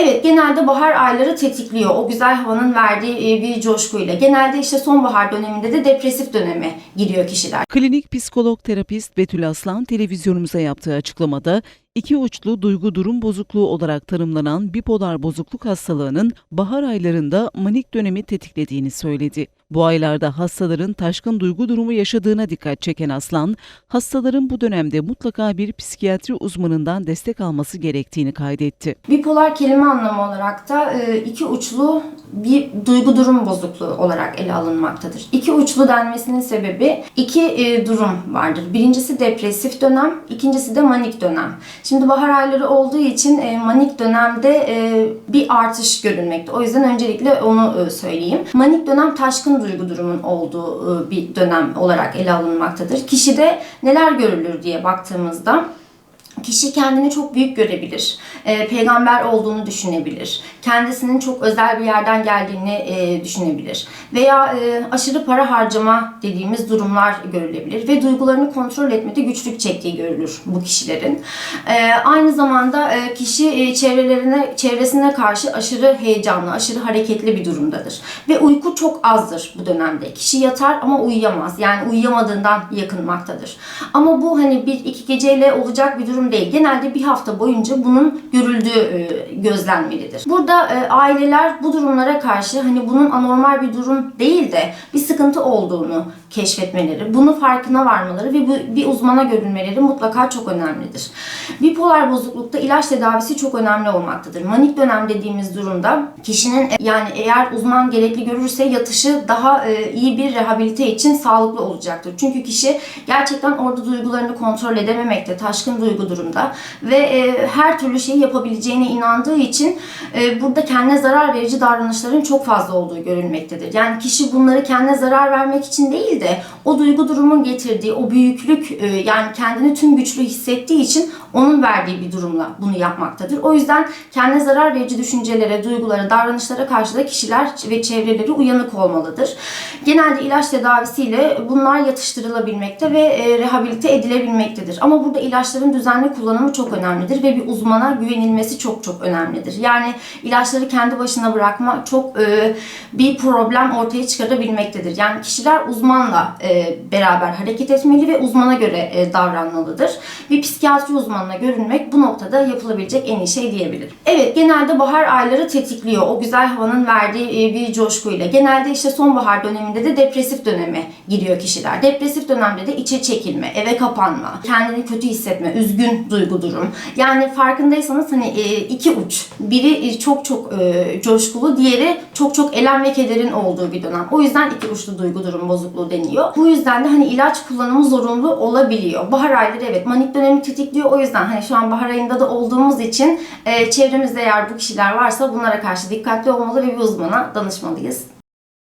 Evet genelde bahar ayları tetikliyor o güzel havanın verdiği e, bir coşkuyla. Genelde işte sonbahar döneminde de depresif döneme giriyor kişiler. Klinik psikolog terapist Betül Aslan televizyonumuza yaptığı açıklamada iki uçlu duygu durum bozukluğu olarak tanımlanan bipolar bozukluk hastalığının bahar aylarında manik dönemi tetiklediğini söyledi. Bu aylarda hastaların taşkın duygu durumu yaşadığına dikkat çeken Aslan, hastaların bu dönemde mutlaka bir psikiyatri uzmanından destek alması gerektiğini kaydetti. Bipolar kelime anlamı olarak da e, iki uçlu bir duygu durum bozukluğu olarak ele alınmaktadır. İki uçlu denmesinin sebebi iki e, durum vardır. Birincisi depresif dönem, ikincisi de manik dönem. Şimdi bahar ayları olduğu için e, manik dönemde e, bir artış görülmekte. O yüzden öncelikle onu e, söyleyeyim. Manik dönem taşkın duygu durumun olduğu bir dönem olarak ele alınmaktadır. Kişide neler görülür diye baktığımızda Kişi kendini çok büyük görebilir. Ee, peygamber olduğunu düşünebilir. Kendisinin çok özel bir yerden geldiğini e, düşünebilir. Veya e, aşırı para harcama dediğimiz durumlar görülebilir. Ve duygularını kontrol etmede güçlük çektiği görülür bu kişilerin. Ee, aynı zamanda e, kişi e, çevrelerine, çevresine karşı aşırı heyecanlı, aşırı hareketli bir durumdadır. Ve uyku çok azdır bu dönemde. Kişi yatar ama uyuyamaz. Yani uyuyamadığından yakınmaktadır. Ama bu hani bir iki geceyle olacak bir durum değil. Genelde bir hafta boyunca bunun görüldüğü e, gözlenmelidir. Burada e, aileler bu durumlara karşı hani bunun anormal bir durum değil de bir sıkıntı olduğunu keşfetmeleri, bunu farkına varmaları ve bir uzmana görünmeleri mutlaka çok önemlidir. Bipolar bozuklukta ilaç tedavisi çok önemli olmaktadır. Manik dönem dediğimiz durumda kişinin e, yani eğer uzman gerekli görürse yatışı daha iyi bir rehabilite için sağlıklı olacaktır. Çünkü kişi gerçekten orada duygularını kontrol edememekte, taşkın duygu durumda ve e, her türlü şeyi yapabileceğine inandığı için e, burada kendine zarar verici davranışların çok fazla olduğu görülmektedir. Yani kişi bunları kendine zarar vermek için değil de o duygu durumun getirdiği o büyüklük e, yani kendini tüm güçlü hissettiği için onun verdiği bir durumla bunu yapmaktadır. O yüzden kendine zarar verici düşüncelere, duygulara, davranışlara karşı da kişiler ve çevreleri uyanık olmalıdır. Genelde ilaç tedavisiyle bunlar yatıştırılabilmekte ve e, rehabilite edilebilmektedir. Ama burada ilaçların düzenli kullanımı çok önemlidir ve bir uzmana güvenilmesi çok çok önemlidir. Yani ilaçları kendi başına bırakma çok e, bir problem ortaya çıkarabilmektedir. Yani kişiler uzmanla e, beraber hareket etmeli ve uzmana göre e, davranmalıdır. Bir psikiyatri uzmanına görünmek bu noktada yapılabilecek en iyi şey diyebilirim. Evet genelde bahar ayları tetikliyor o güzel havanın verdiği e, bir coşkuyla. Genelde işte sonbahar döneminde de depresif döneme giriyor kişiler. Depresif dönemde de içe çekilme, eve kapanma, kendini kötü hissetme, üzgün duygu durum. Yani farkındaysanız hani e, iki uç. Biri e, çok çok e, coşkulu, diğeri çok çok elem ve kederin olduğu bir dönem. O yüzden iki uçlu duygu durum bozukluğu deniyor. Bu yüzden de hani ilaç kullanımı zorunlu olabiliyor. Bahar ayları evet manik dönemi tetikliyor. O yüzden hani şu an bahar ayında da olduğumuz için çevremizde eğer bu kişiler varsa bunlara karşı dikkatli olmalı ve bir uzmana danışmalıyız.